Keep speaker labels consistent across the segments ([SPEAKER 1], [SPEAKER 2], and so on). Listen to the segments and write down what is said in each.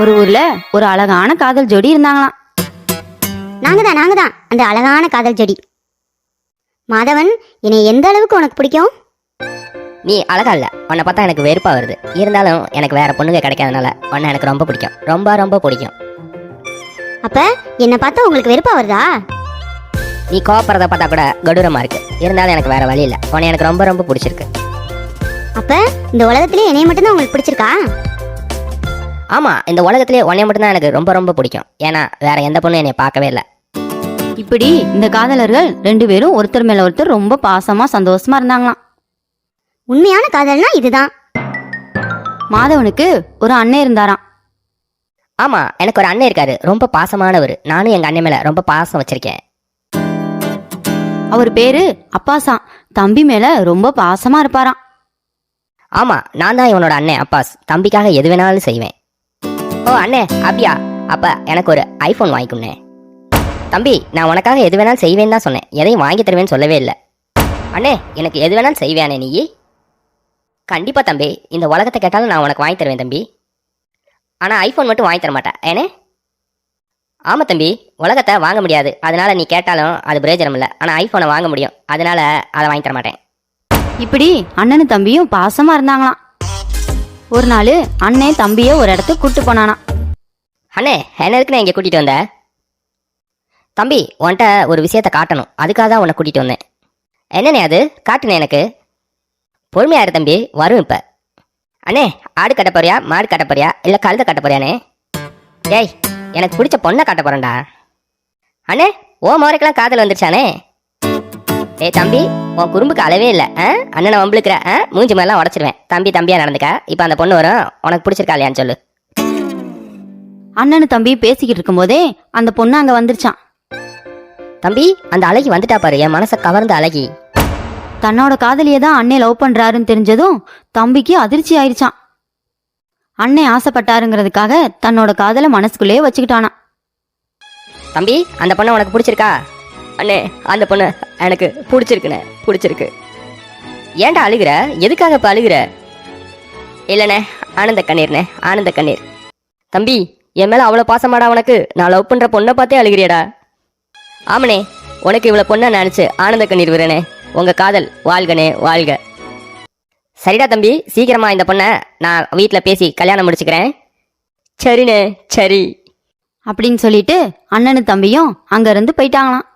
[SPEAKER 1] ஒரு ஊர்ல ஒரு அழகான காதல் ஜோடி இருந்தாங்களாம்.
[SPEAKER 2] நாங்க தான் நாங்க தான் அந்த அழகான காதல் ஜோடி. மாதவன் என்னை எந்த அளவுக்கு உனக்கு பிடிக்கும்?
[SPEAKER 3] நீ அழகா இல்ல. உன்னை பார்த்தா எனக்கு வெறுப்பா வருது. இருந்தாலும் எனக்கு வேற பொண்ணுங்க கிடைக்காதனால உன்னை எனக்கு ரொம்ப பிடிக்கும். ரொம்ப ரொம்ப பிடிக்கும்.
[SPEAKER 2] அப்ப என்னை பார்த்தா உங்களுக்கு வெறுப்பா வருதா?
[SPEAKER 3] நீ கோவப்படுறத பார்த்தா கூட கொடூரமா இருக்கு. இருந்தாலும் எனக்கு வேற வழி இல்ல. உன்னை எனக்கு ரொம்ப ரொம்ப பிடிச்சிருக்கு.
[SPEAKER 2] அப்ப இந்த உலகத்திலே என்னைய மட்டும்தான் உங்களுக்கு பிடிச்சிருக்கா?
[SPEAKER 3] ஆமா இந்த உலகத்திலே உன்னை மட்டும்தான் எனக்கு ரொம்ப ரொம்ப பிடிக்கும். ஏன்னா வேற எந்த பொண்ணும் என்னை பார்க்கவே இல்லை.
[SPEAKER 1] இப்படி இந்த காதலர்கள் ரெண்டு பேரும் ஒருத்தர் மேல ஒருத்தர் ரொம்ப பாசமா சந்தோஷமா இருந்தாங்களாம்.
[SPEAKER 2] உண்மையான காதல்னா இதுதான்.
[SPEAKER 1] மாதவனுக்கு ஒரு அண்ணன் இருந்தாராம்.
[SPEAKER 3] ஆமா எனக்கு ஒரு அண்ணன் இருக்காரு. ரொம்ப பாசமானவர். நானும் எங்க அண்ணன் மேல ரொம்ப பாசம் வச்சிருக்கேன்.
[SPEAKER 1] அவர் பேரு அப்பாசாம். தம்பி மேல ரொம்ப பாசமா இருப்பாராம்.
[SPEAKER 3] ஆமா நான் தான் இவனோட அண்ணன் அப்பாஸ். தம்பிக்காக எது வேணாலும் செய்வேன். ஓ அண்ணே அப்படியா அப்ப எனக்கு ஒரு ஐபோன் வாங்கிக்கொண்ணே. தம்பி நான் உனக்காக எது வேணாலும் செய்வேன்னு தான் சொன்னேன். எதையும் வாங்கி தருவேன்னு சொல்லவே இல்லை. அண்ணே எனக்கு எது வேணாலும் செய்வேனே நீ. கண்டிப்பா தம்பி இந்த உலகத்தை கேட்டாலும் நான் உனக்கு வாங்கி தருவேன் தம்பி. ஆனால் ஐபோன் மட்டும் வாங்கி தர மாட்டேன். ஏனே? ஆமா தம்பி உலகத்தை வாங்க முடியாது. அதனால நீ கேட்டாலும் அது பிரயோஜனம் இல்லை. ஆனால் ஐபோனை வாங்க முடியும். அதனால அதை வாங்கி தர மாட்டேன்.
[SPEAKER 1] இப்படி அண்ணனும் தம்பியும் பாசமா இருந்தாங்களாம். ஒரு நாள் அண்ணன் தம்பியை ஒரு இடத்துக்கு கூட்டு போனானா.
[SPEAKER 3] அண்ணே என்ன இருக்கு நான் இங்கே கூட்டிகிட்டு வந்த? தம்பி உன்கிட்ட ஒரு விஷயத்த காட்டணும். அதுக்காக தான் உன்னை கூட்டிகிட்டு வந்தேன். என்னண்ணே அது? காட்டுனே எனக்கு. பொறுமையாக இரு தம்பி வரும் இப்போ. அண்ணே ஆடு கட்ட போறியா? மாடு கட்ட போறியா? இல்லை கழுத கட்ட போறியாண்ணே? ஏய் எனக்கு பிடிச்ச பொண்ணை காட்ட போறேன்டா. அண்ணே ஓ மோரைக்கெல்லாம் காதல் வந்துருச்சானே ஏய் தம்பி உன் குறும்புக்கு அளவே இல்லை. அண்ணனை வம்பளுக்குற மூஞ்சி மேலாம் உடச்சிருவேன். தம்பி தம்பியா நடந்துக்க. இப்போ அந்த பொண்ணு வரும். உனக்கு பிடிச்சிருக்கா இல்லையான்னு சொல்லு.
[SPEAKER 1] அண்ணனும் தம்பி பேசிக்கிட்டு இருக்கும்போதே அந்த பொண்ணு அங்க வந்துருச்சான்.
[SPEAKER 3] தம்பி அந்த அழகி வந்துட்டா பாரு. என் மனசை கவர்ந்த அழகி.
[SPEAKER 1] தன்னோட காதலியை தான் அண்ணே லவ் பண்றாருன்னு தெரிஞ்சதும் தம்பிக்கு அதிர்ச்சி ஆயிடுச்சான் அண்ணே ஆசைப்பட்டாருங்கிறதுக்காக தன்னோட காதலை மனசுக்குள்ளேயே வச்சுக்கிட்டானாம்.
[SPEAKER 3] தம்பி அந்த பொண்ணை உனக்கு பிடிச்சிருக்கா? அண்ணே அந்த பொண்ணு எனக்கு பிடிச்சிருக்குண்ணே பிடிச்சிருக்கு. ஏன்டா அழுகுற? எதுக்காக இப்போ அழுகுற? இல்லைண்ணே ஆனந்த கண்ணீர்ண்ணே ஆனந்த கண்ணீர். தம்பி என் மேலே அவ்வளோ பாசமாடா உனக்கு? நான் லவ் பண்ணுற பொண்ணை பார்த்தே அழுகிறியடா. ஆமனே உனக்கு இவ்வளோ பொண்ணை நினச்சி ஆனந்த கண்ணீர் விடுறேனே. உங்கள் காதல் வாழ்கனே வாழ்க. சரிடா தம்பி சீக்கிரமாக இந்த பொண்ணை நான் வீட்டில் பேசி கல்யாணம் முடிச்சுக்கிறேன். சரிண்ணே சரி.
[SPEAKER 1] அப்படின்னு சொல்லிட்டு அண்ணனு தம்பியும் அங்கேருந்து போயிட்டாங்களாம்.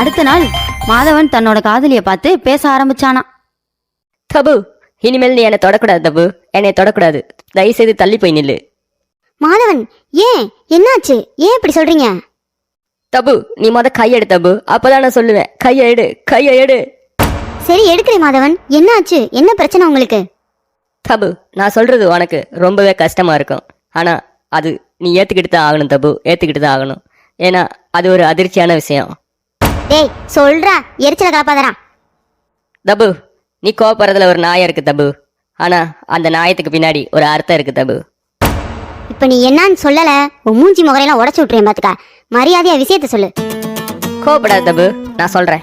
[SPEAKER 1] அடுத்த நாள் மாதவன் தன்னோட காதலிய பார்த்து பேச ஆரம்பிச்சானாம்
[SPEAKER 3] தபு இனிமேல் நீ என்னை தொடக்கூடாது தபு. என்னை தொடக்கூடாது. தயவு செய்து தள்ளி போய் நில்லு.
[SPEAKER 2] மாதவன் ஏன்? என்னாச்சு? ஏன் இப்படி சொல்றீங்க?
[SPEAKER 3] தபு நீ முத கையெடு தபு. அப்பதான் நான் சொல்லுவேன். கையை எடு கையை எடு
[SPEAKER 2] சரி எடுக்கிறேன் மாதவன். என்னாச்சு? என்ன பிரச்சனை உங்களுக்கு?
[SPEAKER 3] தபு நான் சொல்றது உனக்கு ரொம்பவே கஷ்டமா இருக்கும். ஆனா அது நீ ஏத்துக்கிட்டு தான் ஆகணும் தபு. ஏத்துக்கிட்டு தான் ஆகணும். ஏன்னா அது ஒரு அதிர்ச்சியான விஷயம்.
[SPEAKER 2] டேய் சொல்றா. எரிச்சல கலப்பாதரா
[SPEAKER 3] தபு நீ கோவப்படுறதுல ஒரு நாயம் இருக்கு தபு. ஆனா அந்த நாயத்துக்கு பின்னாடி ஒரு அர்த்தம் இருக்கு தபு.
[SPEAKER 2] இப்ப நீ என்னன்னு சொல்லல உன் மூஞ்சி முகரையெல்லாம் உடச்சு விட்டுறேன் பாத்துக்க. மரியாதையா விஷயத்த சொல்லு.
[SPEAKER 3] கோவப்படாத தபு நான் சொல்றேன்.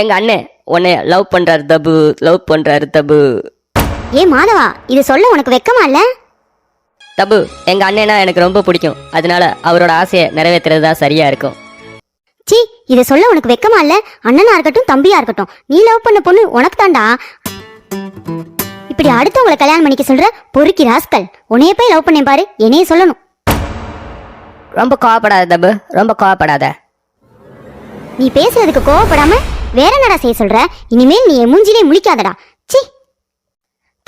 [SPEAKER 3] எங்க அண்ணன் உன்னை லவ் பண்றாரு தபு லவ் பண்றாரு தபு.
[SPEAKER 2] ஏ மாதவா இது சொல்ல உனக்கு வெக்கமா இல்ல?
[SPEAKER 3] தபு எங்க அண்ணனா எனக்கு ரொம்ப பிடிக்கும். அதனால அவரோட ஆசையை நிறைவேற்றுறது தான் சரியா இருக்கும்.
[SPEAKER 2] சி இத சொல்ல உனக்கு வெக்கமா இல்ல? அண்ணனா இருக்கட்டும் தம்பியா இருக்கட்டும். நீ லவ் பண்ண பொண்ணு உனக்கு தாண்டா இப்படி அடுத்தவங்களை கல்யாணம் பண்ணிக்க சொல்ற பொறுக்கி ராஸ்கல். உன்னைய போய் லவ் பண்ணேன் பாரு என்னைய சொல்லணும்.
[SPEAKER 3] ரொம்ப கோவப்படாத தபு ரொம்ப கோவப்படாத.
[SPEAKER 2] நீ பேசுறதுக்கு கோவப்படாம வேற என்னடா செய்ய சொல்ற? இனிமேல் நீ என் மூஞ்சிலே முழிக்காதடா. சி.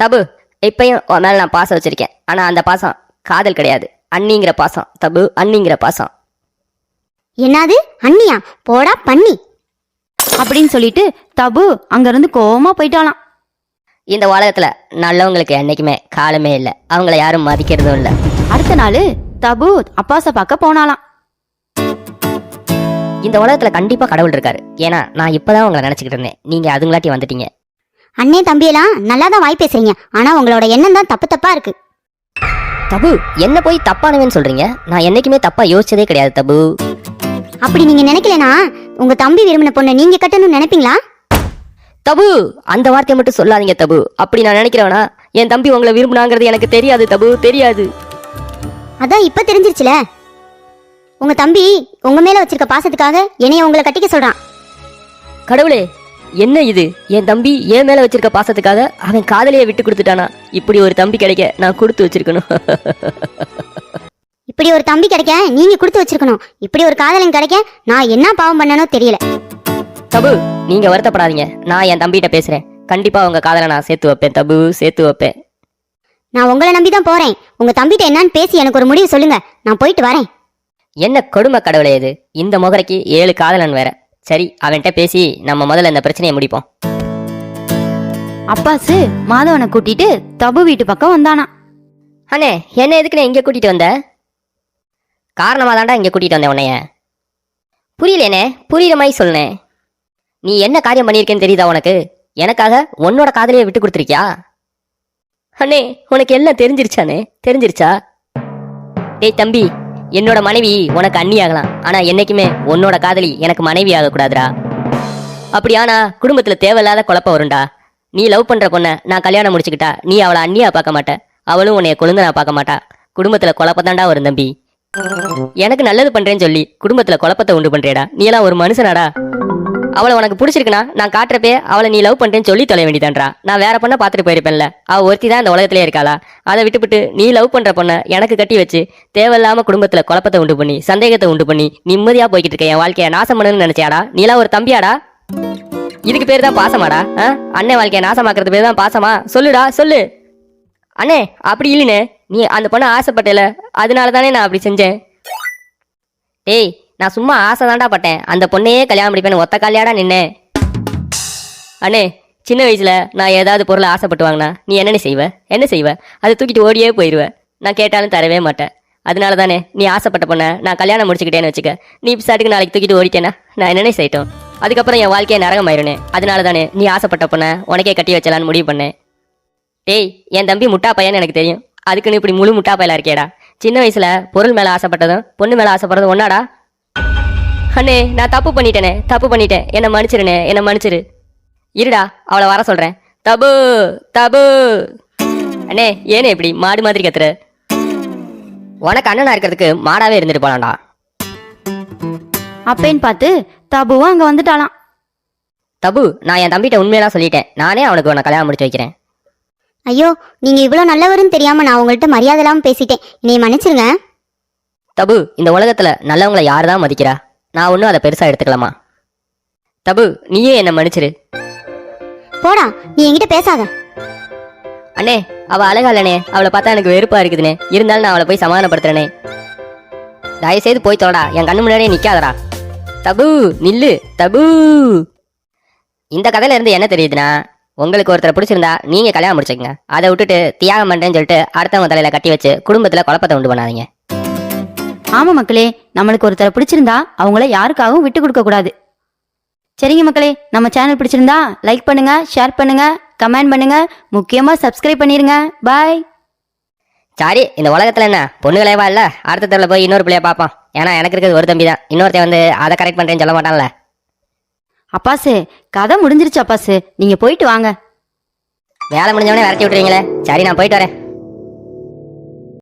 [SPEAKER 3] தபு இப்பயும் உன் மேல நான் பாசம் வச்சிருக்கேன். ஆனா அந்த பாசம் காதல் கிடையாது. அண்ணிங்கிற பாசம் தபு அண்ணிங்கிற பாசம்.
[SPEAKER 2] என்னது? அண்ணியா? போடா பண்ணி
[SPEAKER 1] அப்படின்னு சொல்லிட்டு தபு அங்க இருந்து கோவமா போயிட்டாலாம்
[SPEAKER 3] இந்த உலகத்துல நல்லவங்களுக்கு என்னைக்குமே காலமே இல்லை. அவங்கள யாரும் மதிக்கிறதும் இல்லை.
[SPEAKER 1] அடுத்த நாள் தபு அப்பாச பார்க்க போனாலாம்
[SPEAKER 3] இந்த உலகத்துல கண்டிப்பா கடவுள் இருக்காரு. ஏன்னா நான் இப்பதான் உங்களை நினைச்சுக்கிட்டு இருந்தேன். நீங்க அதுங்களாட்டி வந்துட்டீங்க.
[SPEAKER 2] அண்ணே தம்பியெல்லாம் நல்லா தான் வாய் பேசுறீங்க. ஆனா உங்களோட எண்ணம் தான் தப்பு தப்பா இருக்கு.
[SPEAKER 3] தபு என்ன போய் தப்பானவன்னு சொல்றீங்க? நான் என்னைக்குமே தப்பா யோசிச்சதே கிடையாது தபு.
[SPEAKER 2] அப்படி நீங்க நினைக்கலனா உங்க தம்பி விரும்பின பொண்ணை நீங்க கட்டணும்னு நினைப்பீங்களா?
[SPEAKER 3] தபு அந்த வார்த்தையை மட்டும் சொல்லாதீங்க தபு. அப்படி நான் நினைக்கிறவனா என் தம்பி உங்களை விரும்புனாங்கிறது எனக்கு தெரியாது தபு. தெரியாது.
[SPEAKER 2] அதான் இப்ப தெரிஞ்சிருச்சுல. உங்க தம்பி உங்க மேல வச்சிருக்க பாசத்துக்காக என்னைய உங்களை கட்டிக்க சொல்றான்.
[SPEAKER 3] கடவுளே என்ன இது? என் தம்பி என் மேல வச்சிருக்க பாசத்துக்காக அவன் காதலியை விட்டு கொடுத்துட்டானா? இப்படி ஒரு தம்பி கிடைக்க நான் கொடுத்து வச்சிருக்கணும்.
[SPEAKER 2] இப்படி ஒரு தம்பி கிடைக்க நீங்க கொடுத்து வச்சிருக்கணும். இப்படி ஒரு காதலன் கிடைக்க நான் என்ன பாவம் பண்ணனோ தெரியல.
[SPEAKER 3] தபு நீங்க வருத்தப்படாதீங்க. நான் என் தம்பிகிட்ட பேசுறேன். கண்டிப்பா உங்க காதலை நான் சேர்த்து வைப்பேன் தபு. சேர்த்து வைப்பேன்.
[SPEAKER 2] நான் உங்களை நம்பி தான் போறேன். உங்க தம்பிட்ட என்னன்னு பேசி எனக்கு ஒரு முடிவு சொல்லுங்க. நான் போயிட்டு வரேன்.
[SPEAKER 3] என்ன கொடுமை கடவுளே இது? இந்த முகரைக்கு ஏழு காதலன் வேற. சரி அவன்கிட்ட பேசி நம்ம முதல்ல இந்த பிரச்சனையை முடிப்போம்.
[SPEAKER 1] அப்பாசு மாதவனை கூட்டிட்டு தபு வீட்டு பக்கம் வந்தானா?
[SPEAKER 3] அண்ணே என்ன எதுக்குண்ணே இங்க கூட்டிட்டு வந்த? காரணமாக தாண்டா இங்கே கூட்டிகிட்டு வந்தேன் உன்னைய. புரியலேனே புரியுற மாதிரி சொல்லுனே நீ என்ன காரியம் பண்ணியிருக்கேன்னு தெரியுதா உனக்கு? எனக்காக உன்னோட காதலியை விட்டு கொடுத்துருக்கியா? அண்ணே உனக்கு எல்லாம் தெரிஞ்சிருச்சானே தெரிஞ்சிருச்சா? டேய் தம்பி என்னோட மனைவி உனக்கு அண்ணி ஆகலாம் ஆனா என்னைக்குமே உன்னோட காதலி எனக்கு மனைவி ஆகக்கூடாதுடா. அப்படி ஆனா குடும்பத்துல தேவையில்லாத குழப்பம் வரும்டா. நீ லவ் பண்ற பொண்ணை நான் கல்யாணம் முடிச்சுக்கிட்டா நீ அவளை அண்ணியா பார்க்க மாட்ட. அவளும் உன்னைய கொழுந்து நான் பார்க்க மாட்டா. குடும்பத்துல குழப்பத்தாண்டா வரும் தம்பி. எனக்கு நல்லது பண்றேன்னு சொல்லி குடும்பத்துல குழப்பத்தை உண்டு பண்றேடா. நீ எல்லாம் ஒரு மனுஷனாடா. அவளை உனக்கு பிடிச்சிருக்குனா நான் காட்டுறப்பே அவளை நீ லவ் பண்றேன்னு சொல்லி தொலை வேண்டியதான்றா. நான் வேற பொண்ணை பார்த்துட்டு போயிருப்பேன்ல. அவ ஒருத்தி தான் இந்த உலகத்திலே இருக்காளா? அதை விட்டுவிட்டு நீ லவ் பண்ற பொண்ணை எனக்கு கட்டி வச்சு தேவையில்லாம குடும்பத்துல குழப்பத்தை உண்டு பண்ணி சந்தேகத்தை உண்டு பண்ணி நிம்மதியா போய்கிட்டு இருக்க என் வாழ்க்கையை நாசம் பண்ணணும்னு நினைச்சாடா நீலாம் ஒரு தம்பியாடா? இதுக்கு பேர் தான் பாசமாடா ஆ? அண்ணன் வாழ்க்கையை நாசமாக்குறது பேர் தான் பாசமா? சொல்லுடா சொல்லு. அண்ணே அப்படி இல்லைன்னு நீ அந்த பொண்ணை ஆசைப்பட்டல அதனால தானே நான் அப்படி செஞ்சேன்? டேய் நான் சும்மா ஆசை தாண்டா பட்டேன். அந்த பொண்ணையே கல்யாணம் முடிப்பேன் ஒத்த காலையாடா நின்னேன். அண்ணே சின்ன வயசுல நான் ஏதாவது பொருளை ஆசைப்பட்டு வாங்கினா நீ என்னென்ன செய்வ? என்ன செய்வ? அதை தூக்கிட்டு ஓடியே போயிடுவ நான் கேட்டாலும் தரவே மாட்டேன். அதனால தானே நீ ஆசைப்பட்ட பொண்ணை நான் கல்யாணம் முடிச்சுக்கிட்டேன்னு வச்சுக்க. நீ பிசாட்டுக்கு நாளைக்கு தூக்கிட்டு ஓடிட்டேனா? நான் என்னென்ன செய்யட்டும்? அதுக்கப்புறம் என் வாழ்க்கையை நரகம் ஆயிருனே அதனால தானே நீ ஆசைப்பட்ட பொண்ணை உனக்கே கட்டி வச்சலான்னு முடிவு பண்ணேன். டேய் என் தம்பி முட்டா பையன்னு எனக்கு தெரியும். அதுக்குன்னு இப்படி முழு முட்டா பையலா இருக்கேடா. சின்ன வயசுல பொருள் மேல ஆசைப்பட்டதும் பொண்ணு மேல ஆசைப்படுறதும் ஒன்னாடா? அண்ணே நான் தப்பு பண்ணிட்டேனே தப்பு பண்ணிட்டேன். என்ன மன்னிச்சிருனே என்ன மன்னிச்சிரு. இருடா அவளை வர சொல்றேன். தபு தபு. அண்ணே ஏனே இப்படி மாடு மாதிரி கத்துற? உனக்கு அண்ணனா இருக்கிறதுக்கு மாடாவே இருந்துட்டு போலாம்டா.
[SPEAKER 1] அப்பேன்னு பார்த்து தபுவும் அங்க வந்துட்டாளாம்.
[SPEAKER 3] தபு நான் என் தம்பிட்ட உண்மையெல்லாம் சொல்லிட்டேன். நானே அவனுக்கு உன்னை கல்யாணம் முடிச்சு வைக்கிறேன்.
[SPEAKER 2] ஐயோ நீங்க இவ்வளவு நல்லவருன்னு தெரியாம நான் உங்கள்கிட்ட மரியாதை இல்லாம பேசிட்டேன். என்னைய மன்னிச்சிருங்க.
[SPEAKER 3] தபு இந்த உலகத்துல நல்லவங்களை யார் தான் மதிக்கிறா? நான் ஒன்றும் அதை பெருசா எடுத்துக்கலாமா? தபு நீயே என்ன மன்னிச்சிரு.
[SPEAKER 2] போடா நீ என்கிட்ட பேசாத.
[SPEAKER 3] அண்ணே அவ அழகா இல்லனே அவளை பார்த்தா எனக்கு வெறுப்பா இருக்குதுனே. இருந்தாலும் நான் அவளை போய் சமாதானப்படுத்துறேனே. தயவு செய்து போய் தொலைடா. என் கண்ணு முன்னாடியே நிக்காதடா. தபு நில்லு தபு. இந்த கதையில இருந்து என்ன தெரியுதுன்னா உங்களுக்கு ஒருத்தரை பிடிச்சிருந்தா நீங்க கல்யாணம் முடிச்சுக்கங்க. அதை விட்டுட்டு தியாகம் பண்றேன்னு சொல்லிட்டு அடுத்தவங்க தலையில கட்டி வச்சு குடும்பத்துல குழப்பத்தை உண்டு பண்ணாதீங்க.
[SPEAKER 1] ஆமா மக்களே நம்மளுக்கு ஒருத்தரை பிடிச்சிருந்தா அவங்கள யாருக்காகவும் விட்டு கொடுக்க கூடாது. சரிங்க மக்களே நம்ம சேனல் பிடிச்சிருந்தா லைக் பண்ணுங்க ஷேர் பண்ணுங்க கமெண்ட் பண்ணுங்க முக்கியமா சப்ஸ்கிரைப் பண்ணிருங்க. பாய்
[SPEAKER 3] சரி இந்த உலகத்துல என்ன பொண்ணுகளேவா இல்ல? அடுத்த தெருவில் போய் இன்னொரு பிள்ளைய பார்ப்போம். ஏன்னா எனக்கு இருக்கிறது ஒரு தம்பி தான் இன்னொருத்தன் வந்து அதை கரெக்ட் பண்றேன்னு சொல்ல மாட்டான்ல.
[SPEAKER 1] அப்பாசு கதை முடிஞ்சிருச்சு அப்பாசு. நீங்க போயிட்டு வாங்க.
[SPEAKER 3] வேலை முடிஞ்சவனே விரட்டி விட்டுறீங்களே சரி நான் போயிட்டு வரேன்.